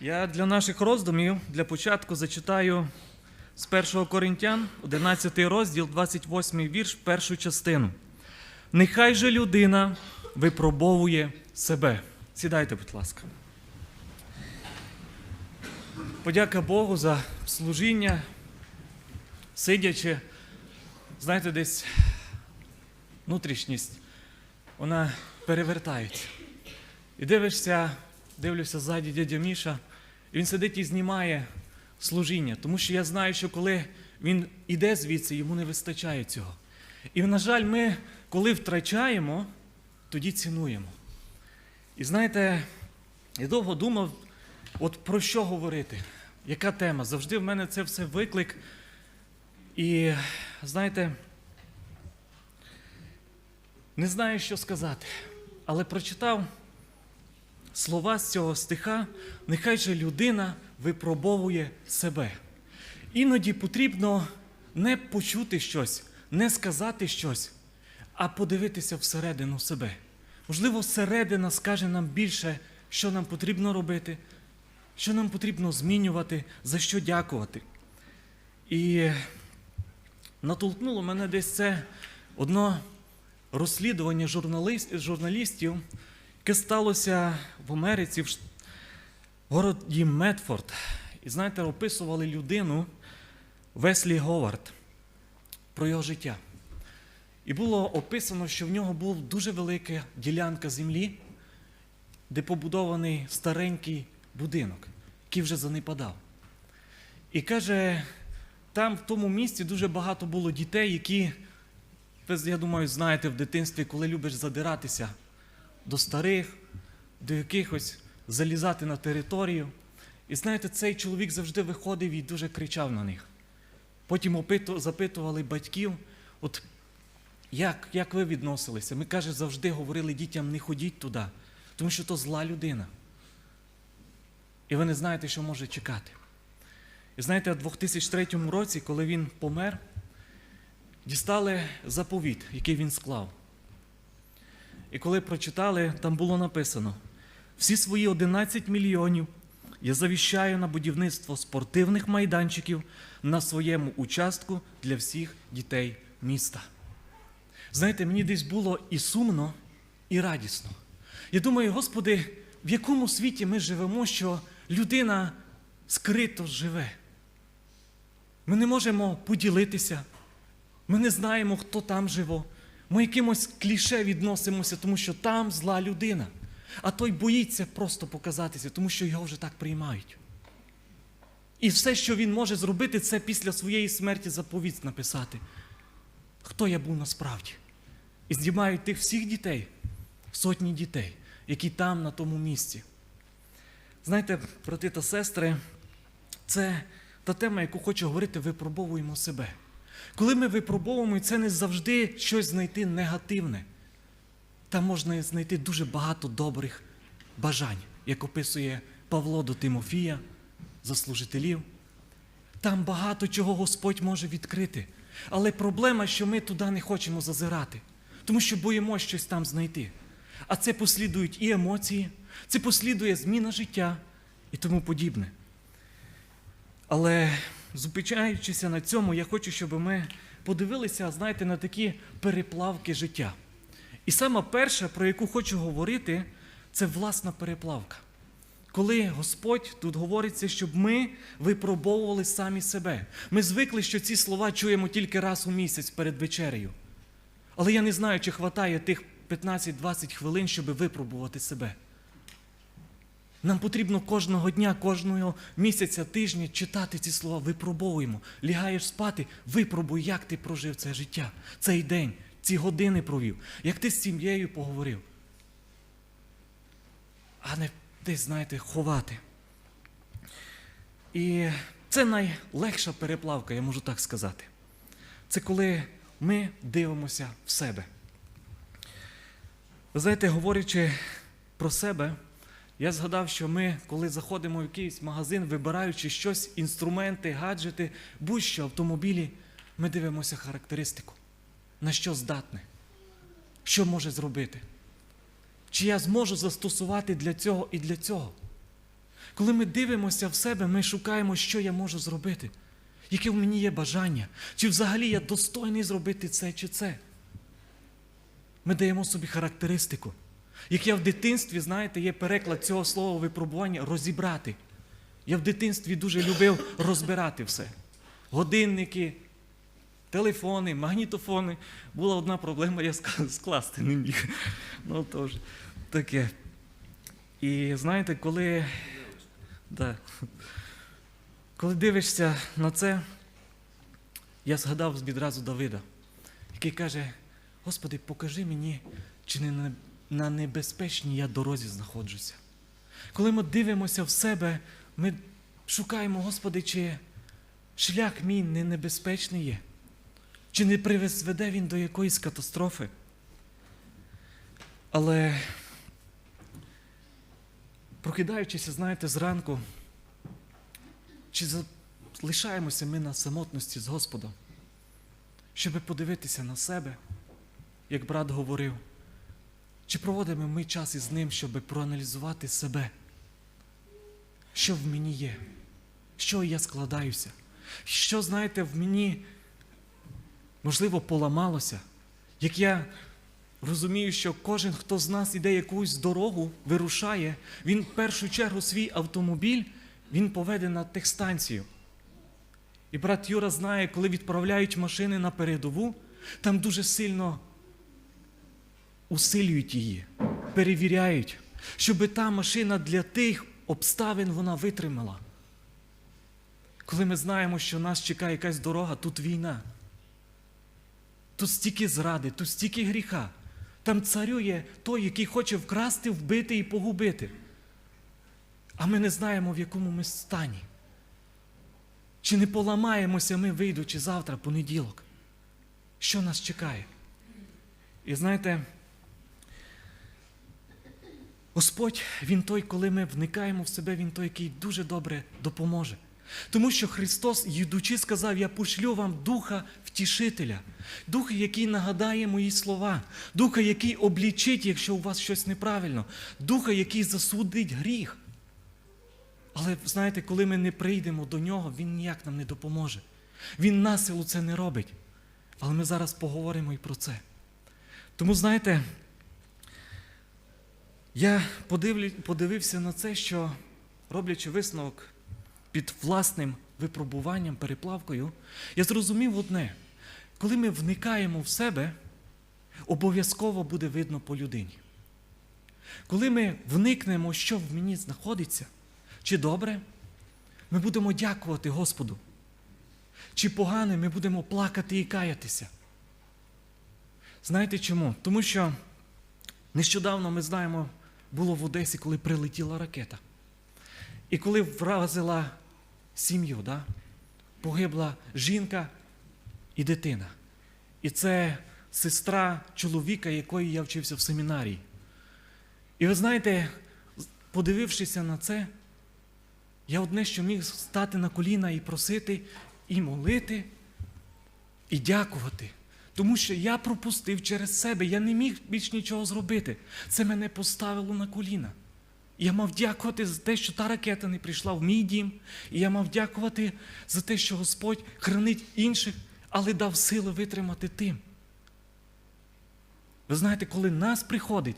Я для наших роздумів для початку зачитаю з 1 Коринтян, 11 розділ, 28 вірш, першу частину. Нехай же людина випробовує себе. Сідайте, будь ласка. Подяка Богу за служіння, сидячи, знаєте, десь внутрішність, вона перевертається. І дивишся, дивлюся ззаді дядя Міша, і він сидить і знімає служіння, тому що я знаю, що коли він іде звідси, йому не вистачає цього. І, на жаль, ми, коли втрачаємо, тоді цінуємо. І знаєте, я довго думав, от про що говорити, яка тема. Завжди в мене це все виклик. І знаєте, не знаю, що сказати, але прочитав слова з цього стиха, нехай же людина випробовує себе. Іноді потрібно не почути щось, не сказати щось, а подивитися всередину себе. Можливо, всередина скаже нам більше, що нам потрібно робити, що нам потрібно змінювати, за що дякувати. І натолкнуло мене десь це одно розслідування журналіст- журналістів, яке сталося в Америці, в городі Медфорд. І знаєте, описували людину Веслі Говард про його життя. І було описано, що в нього була дуже велика ділянка землі, де побудований старенький будинок, який вже занепадав. І каже, там в тому місці дуже багато було дітей, які, я думаю, знаєте в дитинстві, коли любиш задиратися до старих, до якихось залізати на територію. І знаєте, цей чоловік завжди виходив і дуже кричав на них. Потім запитували батьків, от як, як ви відносилися? Ми, каже, завжди говорили дітям, не ходіть туди, тому що то зла людина. І ви не знаєте, що може чекати. І знаєте, у 2003 році, коли він помер, дістали заповіт, який він склав. І коли прочитали, там було написано: всі свої 11 мільйонів я завіщаю на будівництво спортивних майданчиків на своєму участку для всіх дітей міста. Знаєте, мені десь було і сумно, і радісно. Я думаю, Господи, в якому світі ми живемо, що людина скрито живе. Ми не можемо поділитися, ми не знаємо, хто там живе. Ми якимось кліше відносимося, тому що там зла людина. А той боїться просто показатися, тому що його вже так приймають. І все, що він може зробити, це після своєї смерті заповіт написати. Хто я був насправді? І знімають тих всіх дітей, сотні дітей, які там, на тому місці. Знаєте, брати та сестри, це та тема, яку хочу говорити, випробовуємо себе. Коли ми випробовуємо, це не завжди щось знайти негативне. Там можна знайти дуже багато добрих бажань, як описує Павло до Тимофія, заслужителів. Там багато чого Господь може відкрити. Але проблема, що ми туди не хочемо зазирати, тому що боїмося щось там знайти. А це послідують і емоції, це послідує зміна життя і тому подібне. Але зупиняючися на цьому, я хочу, щоб ми подивилися, знаєте, на такі переплавки життя. І саме перше, про яку хочу говорити, це власна переплавка. Коли Господь тут говориться, щоб ми випробовували самі себе. Ми звикли, що ці слова чуємо тільки раз у місяць перед вечерею. Але я не знаю, чи хватає тих 15-20 хвилин, щоб випробувати себе. Нам потрібно кожного дня, кожного місяця, тижня читати ці слова, випробовуємо. Лягаєш спати, випробуй, як ти прожив це життя, цей день, ці години провів, як ти з сім'єю поговорив. А не десь, знаєте, ховати. І це найлегша переплавка, я можу так сказати. Це коли ми дивимося в себе. Ви знаєте, говорячи про себе, я згадав, що ми, коли заходимо в якийсь магазин, вибираючи щось, інструменти, гаджети, будь-що автомобілі, ми дивимося характеристику, на що здатне, що може зробити. Чи я зможу застосувати для цього і для цього? Коли ми дивимося в себе, ми шукаємо, що я можу зробити, яке в мені є бажання, чи взагалі я достойний зробити це чи це. Ми даємо собі характеристику. Як я в дитинстві, знаєте, є переклад цього слова випробування розібрати. Я в дитинстві дуже любив розбирати все. Годинники, телефони, магнітофони. Була одна проблема, я скласти не міг. Ну тож, таке. І знаєте, коли, да, коли дивишся на це, я згадав відразу Давида, який каже: Господи, покажи мені, чи не на- небезпечній я дорозі знаходжуся. Коли ми дивимося в себе, ми шукаємо, Господи, чи шлях мій не небезпечний є, чи не приведе він до якоїсь катастрофи. Але прокидаючися, знаєте, зранку, чи залишаємося ми на самотності з Господом, щоб подивитися на себе, як брат говорив, чи проводимо ми час із ним, щоб проаналізувати себе, що в мені є, що я складаюся, що, знаєте, в мені, можливо, поламалося, як я розумію, що кожен, хто з нас іде якусь дорогу, вирушає, він в першу чергу свій автомобіль, він поведе на техстанцію. І брат Юра знає, коли відправляють машини на передову, там дуже сильно усилюють її, перевіряють, щоб та машина для тих обставин вона витримала. Коли ми знаємо, що нас чекає якась дорога, тут війна. Тут стільки зради, тут стільки гріха. Там царює той, який хоче вкрасти, вбити і погубити. А ми не знаємо, в якому ми стані. Чи не поламаємося ми, вийдучи завтра, понеділок? Що нас чекає? І знаєте, Господь, Він той, коли ми вникаємо в себе, Він той, який дуже добре допоможе. Тому що Христос, їдучи, сказав: Я пошлю вам Духа Втішителя, Духа, який нагадає мої слова, Духа, який облічить, якщо у вас щось неправильно, Духа, який засудить гріх. Але знаєте, коли ми не прийдемо до нього, Він ніяк нам не допоможе. Він насилу це не робить. Але ми зараз поговоримо і про це. Тому, знаєте, я подивився на це, що роблячи висновок під власним випробуванням, переплавкою, я зрозумів одне: коли ми вникаємо в себе, обов'язково буде видно по людині. Коли ми вникнемо, що в мені знаходиться, чи добре, ми будемо дякувати Господу. Чи погане, ми будемо плакати і каятися. Знаєте чому? Тому що нещодавно ми знаємо, було в Одесі, коли прилетіла ракета. І коли вразила сім'ю, да? погибла жінка і дитина. І це сестра чоловіка, якої я вчився в семінарії. І ви знаєте, подивившися на це, я одне, що міг стати на коліна і просити, і молити, і дякувати. Тому що я пропустив через себе, я не міг більш нічого зробити. Це мене поставило на коліна. Я мав дякувати за те, що та ракета не прийшла в мій дім. І я мав дякувати за те, що Господь хранить інших, але дав сили витримати тим. Ви знаєте, коли нас приходить,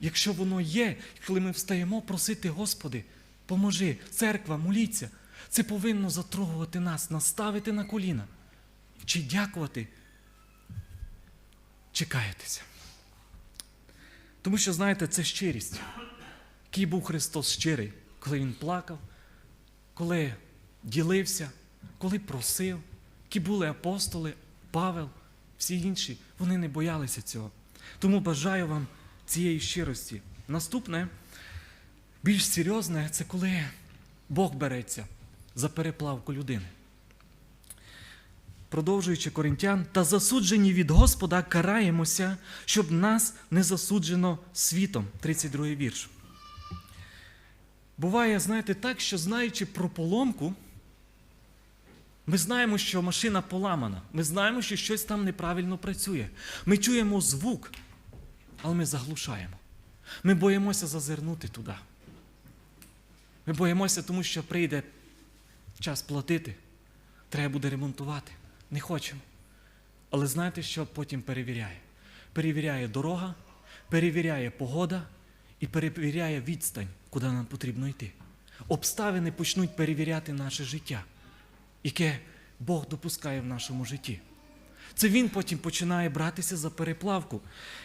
якщо воно є, коли ми встаємо просити, Господи, поможи, церква, моліться, це повинно затрогувати нас, наставити на коліна. Чи дякувати, чи. Тому що, знаєте, це щирість. Який був Христос щирий, коли Він плакав, коли ділився, коли просив, які були апостоли, Павел, всі інші, вони не боялися цього. Тому бажаю вам цієї щирості. Наступне, більш серйозне, це коли Бог береться за переплавку людини. Продовжуючи Коринтян, та засуджені від Господа караємося, щоб нас не засуджено світом. 32 вірш. Буває, знаєте, так, що знаючи про поломку, ми знаємо, що машина поламана. Ми знаємо, що щось там неправильно працює. Ми чуємо звук, але ми заглушаємо. Ми боїмося зазирнути туди. Ми боїмося, тому що прийде час платити, треба буде ремонтувати. Не хочемо. Але знаєте, що потім перевіряє? Перевіряє дорога, перевіряє погода і перевіряє відстань, куди нам потрібно йти. Обставини почнуть перевіряти наше життя, яке Бог допускає в нашому житті. Це він потім починає братися за переплавку.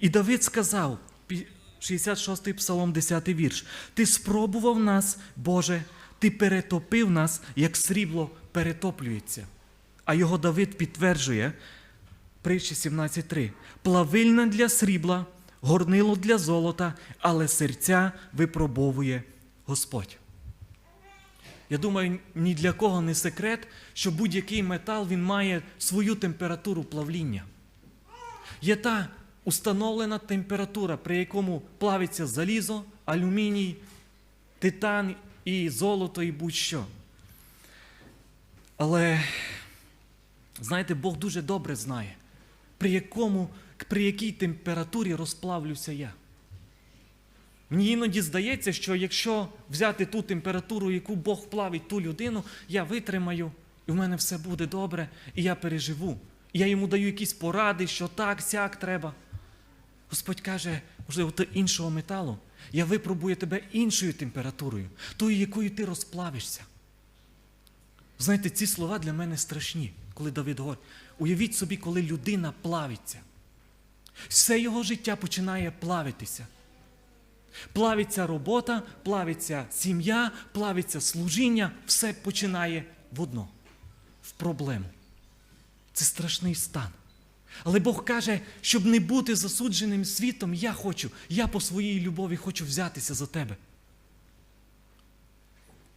І Давид сказав, 66-й псалом, 10 й вірш: Ти спробував нас, Боже, ти перетопив нас, як срібло перетоплюється. А його Давид підтверджує, притчі 17.3. Плавильна для срібла, горнило для золота, але серця випробовує Господь. Я думаю, ні для кого не секрет, що будь-який метал він має свою температуру плавління. Є та установлена температура, при якому плавиться залізо, алюміній, титан і золото, і будь-що. Але, знаєте, Бог дуже добре знає, при, якому, при якій температурі розплавлюся я. Мені іноді здається, що якщо взяти ту температуру, яку Бог плавить ту людину, я витримаю, і в мене все буде добре, і я переживу. І я йому даю якісь поради, що так, сяк треба. Господь каже, можливо, ти іншого металу. Я випробую тебе іншою температурою, тою, якою ти розплавишся. Знаєте, ці слова для мене страшні, коли Давид говорить. Уявіть собі, коли людина плавиться. Все його життя починає плавитися. Плавиться робота, плавиться сім'я, плавиться служіння, все починає в одно, в проблему. Це страшний стан. Але Бог каже, щоб не бути засудженим світом, я хочу, я по своїй любові хочу взятися за тебе.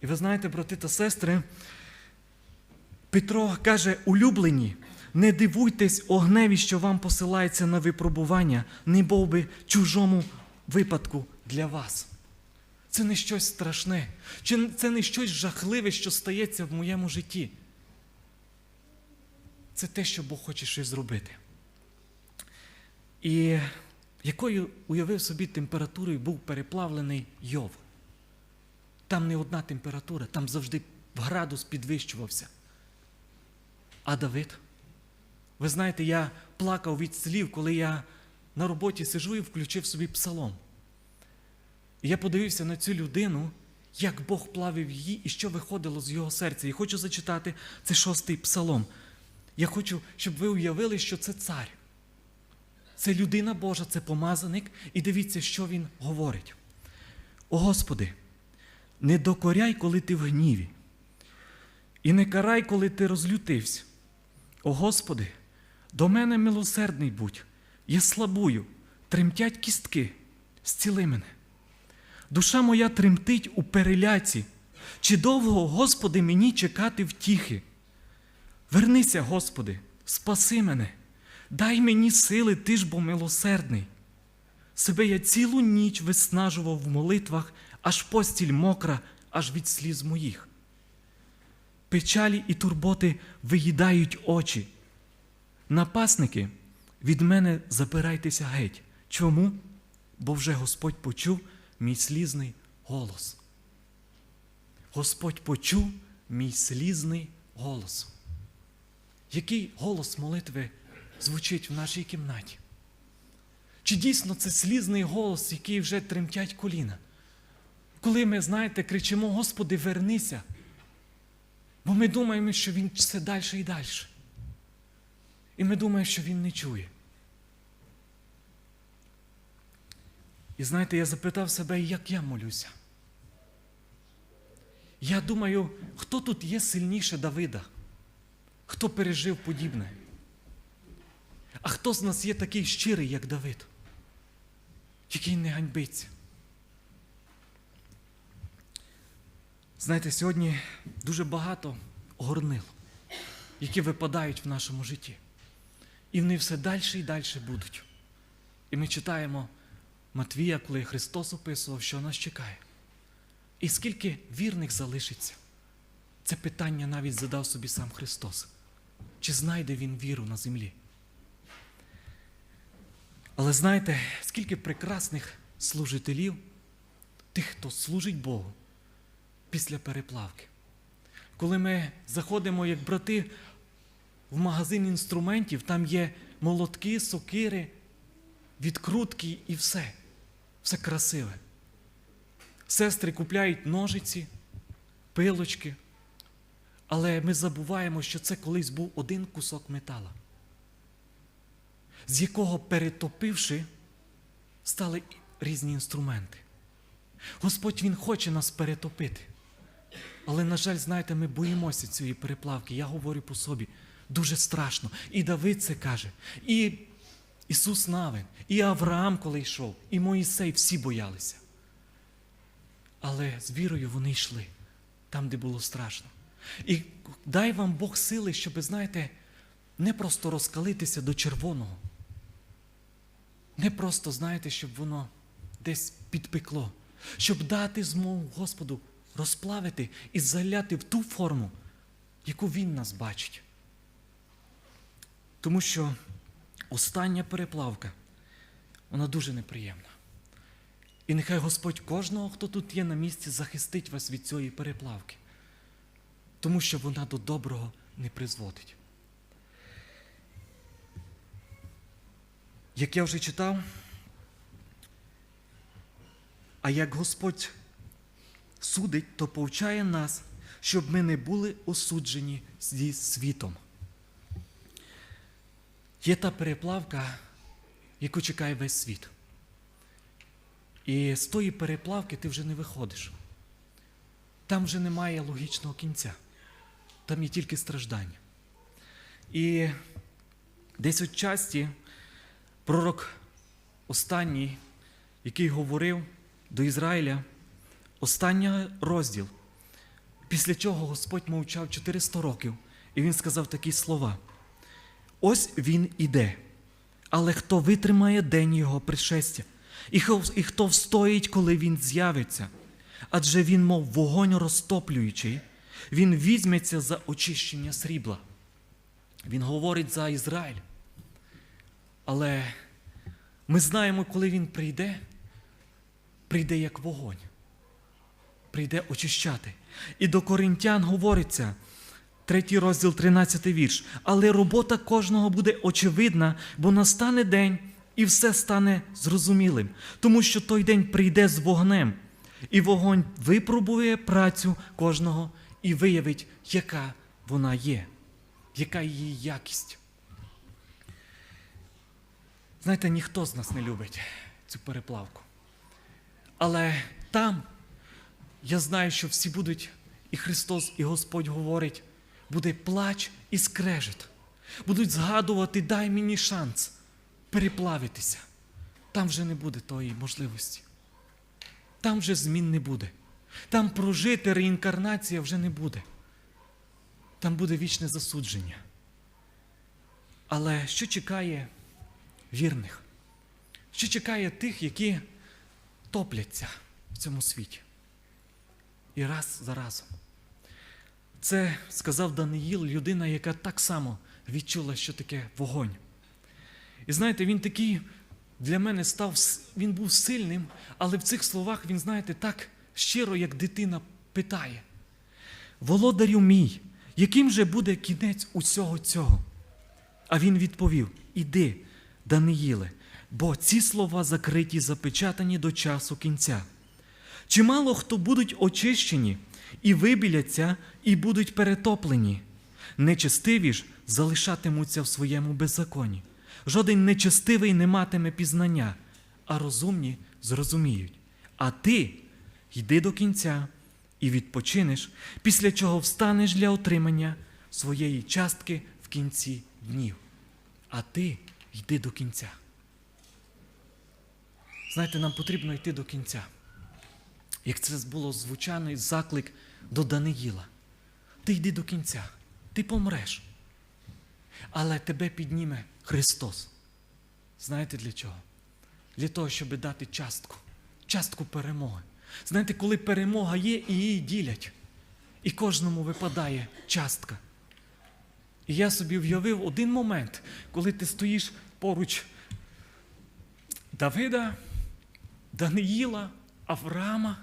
І ви знаєте, брати та сестри, Петро каже, улюблені, не дивуйтесь огневі, що вам посилається на випробування, не був би чужому випадку для вас. Це не щось страшне, чи це не щось жахливе, що стається в моєму житті. Це те, що Бог хоче щось зробити. І якою уявив собі температурою був переплавлений Йов. Там не одна температура, там завжди градус підвищувався. А Давид? Ви знаєте, я плакав від слів, коли я на роботі сижу і включив собі псалом. І я подивився на цю людину, як Бог плавив її і що виходило з його серця. І хочу зачитати це шостий псалом. Я хочу, щоб ви уявили, що це цар. Це людина Божа, це помазаник, і дивіться, що він говорить. О Господи, не докоряй, коли ти в гніві, і не карай, коли ти розлютився. О Господи, до мене милосердний будь, я слабую, тремтять кістки, зціли мене. Душа моя тремтить у переляці. Чи довго, Господи, мені чекати втіхи? Вернися, Господи, спаси мене, дай мені сили, ти ж бо милосердний. Себе я цілу ніч виснажував в молитвах, аж постіль мокра, аж від сліз моїх. Печалі і турботи виїдають очі. Напасники, від мене забирайтеся геть. Чому? Бо вже Господь почув мій слізний голос. Господь почув мій слізний голос. Який голос молитви звучить в нашій кімнаті? Чи дійсно це слізний голос, який вже тремтять коліна? Коли ми, знаєте, кричимо, Господи, вернися, бо ми думаємо, що Він все далі і далі. І ми думаємо, що Він не чує. І знаєте, я запитав себе, як я молюся. Я думаю, хто тут є сильніше Давида? Хто пережив подібне? А хто з нас є такий щирий, як Давид, який не ганьбиться? Знаєте, сьогодні дуже багато горнил, які випадають в нашому житті. І вони все далі і далі будуть. І ми читаємо Матвія, коли Христос описував, що нас чекає. І скільки вірних залишиться? Це питання навіть задав собі сам Христос. Чи знайде Він віру на землі? Але знаєте, скільки прекрасних служителів, тих, хто служить Богу, після переплавки. Коли ми заходимо як брати в магазин інструментів, там є молотки, сокири, відкрутки і все. Все красиве. Сестри купляють ножиці, пилочки. Але ми забуваємо, що це колись був один кусок метала, з якого, перетопивши, стали різні інструменти. Господь Він хоче нас перетопити. Але, на жаль, знаєте, ми боїмося цієї переплавки. Я говорю по собі. Дуже страшно. І Давид це каже, і Ісус Навин, і Авраам, коли йшов, і Моїсей всі боялися. Але з вірою вони йшли там, де було страшно. І дай вам Бог сили, щоб, знаєте, не просто розкалитися до червоного. Не просто, знаєте, щоб воно десь підпекло, щоб дати змогу Господу розплавити і заляти в ту форму, яку Він нас бачить. Тому що остання переплавка, вона дуже неприємна. І нехай Господь кожного, хто тут є на місці, захистить вас від цієї переплавки, тому що вона до доброго не призводить. Як я вже читав, а як Господь судить, то повчає нас, щоб ми не були осуджені зі світом. Є та переплавка, яку чекає весь світ. І з тої переплавки ти вже не виходиш. Там вже немає логічного кінця. Там є тільки страждання. І десь от часті пророк останній, який говорив до Ізраїля, останній розділ, після чого Господь мовчав 400 років, і він сказав такі слова. Ось він іде, але хто витримає день його пришестя, і хто, встоїть, коли він з'явиться, адже він, мов вогонь розтоплюючий, він візьметься за очищення срібла. Він говорить за Ізраїль. Але ми знаємо, коли він прийде, прийде як вогонь, прийде очищати. І до коринтян говориться, третій розділ, 13 вірш. Але робота кожного буде очевидна, бо настане день і все стане зрозумілим, тому що той день прийде з вогнем, і вогонь випробує працю кожного і виявить, яка вона є, яка її якість. Знаєте, ніхто з нас не любить цю переплавку. Але там я знаю, що всі будуть, і Христос, і Господь говорить, буде плач і скрежет. Будуть згадувати, дай мені шанс переплавитися. Там вже не буде тої можливості. Там вже змін не буде. Там прожити реінкарнація вже не буде. Там буде вічне засудження. Але що чекає вірних? Що чекає тих, які топляться в цьому світі? І раз за разом. Це сказав Даниїл, людина, яка так само відчула, що таке вогонь. І знаєте, він такий для мене став, він був сильним, але в цих словах він, знаєте, так щиро, як дитина питає: Володарю мій, яким же буде кінець усього цього? А він відповів: Іди, Даниїле, бо ці слова закриті, запечатані до часу кінця. Чимало хто будуть очищені і вибіляться, і будуть перетоплені. Нечестиві ж залишатимуться в своєму беззаконні. Жоден нечестивий не матиме пізнання, а розумні зрозуміють. А ти йди до кінця і відпочинеш, після чого встанеш для отримання своєї частки в кінці днів. А ти йди до кінця. Знаєте, нам потрібно йти до кінця. Як це було звучано із заклик до Даниїла. Ти йди до кінця, ти помреш. Але тебе підніме Христос. Знаєте для чого? Для того, щоб дати частку, частку перемоги. Знаєте, коли перемога є, і її ділять, і кожному випадає частка. І я собі уявив один момент, коли ти стоїш поруч Давида, Даниїла, Авраама.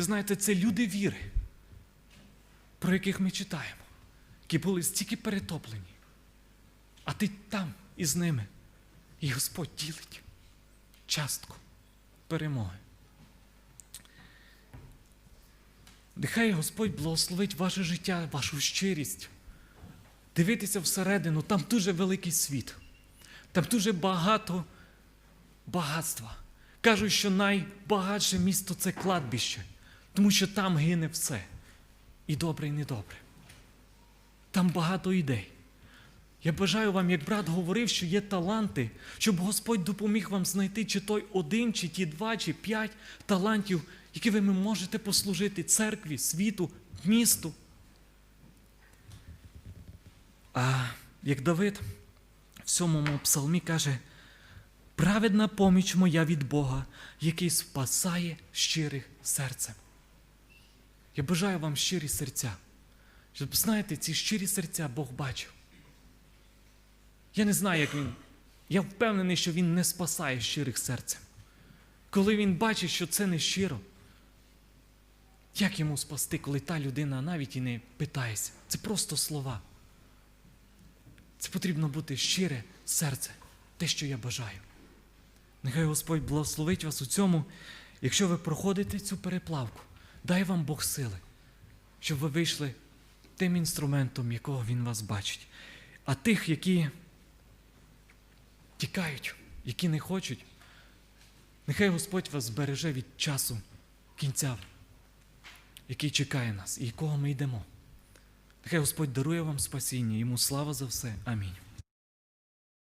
І знаєте, це люди віри, про яких ми читаємо, які були стільки перетоплені. А ти там із ними. І Господь ділить частку перемоги. Нехай Господь благословить ваше життя, вашу щирість. Дивитися всередину, там дуже великий світ, там дуже багато багатства. Кажуть, що найбагатше місто це кладбище, тому що там гине все. І добре, і недобре. Там багато ідей. Я бажаю вам, як брат говорив, що є таланти, щоб Господь допоміг вам знайти чи той один, чи ті два, чи п'ять талантів, які ви можете послужити церкві, світу, місту. А як Давид в сьомому псалмі каже, праведна поміч моя від Бога, який спасає щирих серцем. Я бажаю вам щирі серця. Щоб, знаєте, ці щирі серця Бог бачив. Я не знаю, як він. Я впевнений, що він не спасає щирих серцем. Коли він бачить, що це не щиро, як йому спасти, коли та людина навіть і не питається? Це просто слова. Це потрібно бути щире серце, те, що я бажаю. Нехай Господь благословить вас у цьому, якщо ви проходите цю переплавку, дай вам Бог сили, щоб ви вийшли тим інструментом, якого Він вас бачить. А тих, які тікають, які не хочуть, нехай Господь вас збереже від часу кінця, який чекає нас і якого ми йдемо. Нехай Господь дарує вам спасіння, йому слава за все. Амінь.